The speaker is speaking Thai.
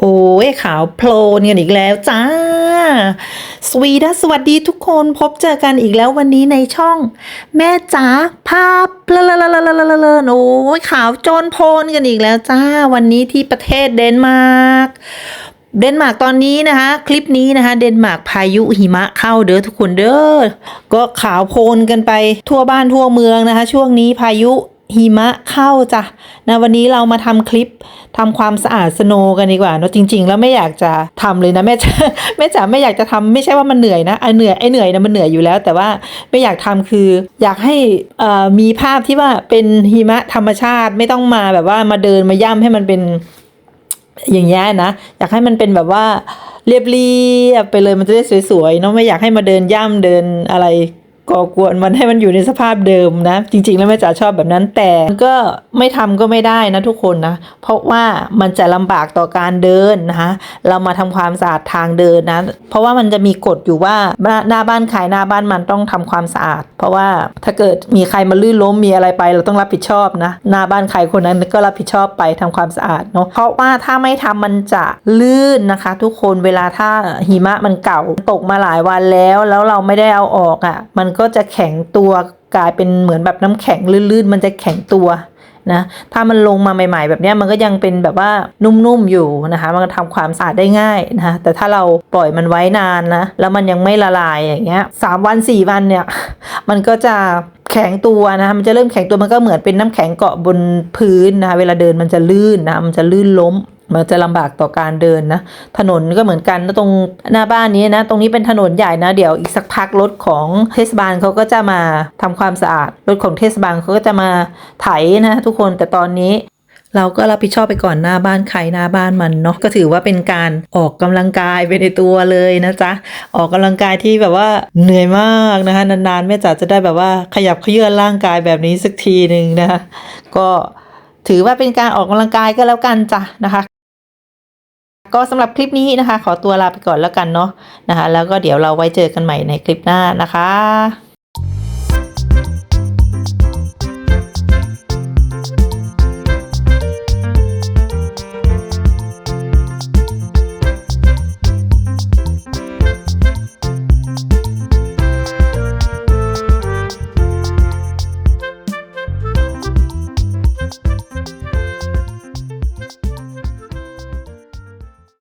โอ้ยขาวโพลนกันอีกแล้วจ้า สวีดัสสวัสดีทุกคนพบเจอกันอีกแล้ววันนี้ในช่อง แม่จ๋าภาพเละละละละละละโอ้ยขาวโจนโพลนกันอีกแล้วจ้า วันนี้ที่ประเทศเดนมาร์กเดนมาร์กตอนนี้นะคะ คลิปนี้นะคะ เดนมาร์กพายุหิมะเข้าเด้อทุกคนเด้อก็ขาวโพลนกันไปทั่วบ้านทั่วเมืองนะคะ ช่วงนี้พายุ หิมะเข้าจ้ะนะวันนี้เรามาทำคลิปทำความสะอาดสโนว์กันดีกว่าเนอะจริง ๆ แล้วไม่อยากจะทำเลยนะแม่จ๋าแม่จ๋าไม่อยากจะทำไม่ใช่ว่ามันเหนื่อยนะไอเหนื่อยไอเหนื่อยนะมันเหนื่อยอยู่แล้ว แต่ว่าไม่อยากทำคือ อยากให้มีภาพที่ว่าเป็นหิมะธรรมชาติไม่ต้องมาแบบว่ามาเดินมาย่ำให้มันเป็นอย่างเงี้ยนะอยากให้มันเป็นแบบว่าเรียบเรียบไปเลยมันจะได้สวยๆเนาะไม่อยากให้มาเดินย่ำเดินอะไร ก่อกวนมันให้มันอยู่ในสภาพเดิมนะ จริง ๆ แล้วแม่จ๋าชอบแบบนั้นแต่ก็ไม่ทำก็ไม่ได้นะทุกคนนะ เพราะว่ามันจะลำบากต่อการเดินนะคะเรามาทำความสะอาดทางเดินนะ เพราะว่ามันจะมีกฎอยู่ว่าหน้าบ้านใครหน้าบ้านมันต้องทำความสะอาด เพราะว่าถ้าเกิดมีใครมาลื่นล้มมีอะไรไป เราต้องรับผิดชอบนะหน้าบ้านใครคนนั้นก็รับผิดชอบไปทำความสะอาดเนาะเพราะว่าถ้าไม่ทำมันจะลื่นนะคะ ทุกคนเวลาถ้าหิมะมันเก่าตกมาหลายวันแล้ว แล้วเราไม่ได้เอาออกอะ่ะมันก็จะแข็งตัวกลายเป็นเหมือนแบบน้ำแข็งลื่นๆ มันจะแข็งตัวนะถ้ามันลงมาใหม่ ๆ แบบนี้มันก็ยังเป็นแบบว่านุ่มๆอยู่นะคะมันก็ทำความสะอาดได้ง่ายนะคะแต่ถ้าเราปล่อยมันไว้นานนะแล้วมันยังไม่ละลายอย่างเงี้ยสามวันสี่วันเนี่ยมันก็จะแข็งตัวนะคะมันจะเริ่มแข็งตัวมันก็เหมือนเป็นน้ำแข็งเกาะบนพื้นนะคะเวลาเดินมันจะลื่นนะมันจะลื่นล้ม มันจะลำบากต่อการเดินนะ ถนนก็เหมือนกันนะตรงหน้าบ้านนี้นะ ตรงนี้เป็นถนนใหญ่นะ เดี๋ยวอีกสักพักรถของเทศบาลเขาก็จะมาทำความสะอาด รถของเทศบาลเขาก็จะมาไถนะ ทุกคน แต่ตอนนี้เราก็รับผิดชอบไปก่อนหน้าบ้านใครหน้าบ้านมันเนาะก็ถือว่าเป็นการออกกำลังกายไปในตัวเลยนะจ๊ะออกกำลังกายที่แบบว่าเหนื่อยมากนะคะนานๆแม่จ๋าจะได้แบบว่าขยับเขยื้อนร่างกายแบบนี้สักทีหนึ่งนะคะก็ถือว่าเป็นการออกกำลังกายก็แล้วกันจ้ะนะคะ ก็สำหรับคลิปนี้นะคะ ขอตัวลาไปก่อนแล้วกันเนาะนะคะ แล้วก็เดี๋ยวเราไว้เจอกันใหม่ในคลิปหน้านะคะ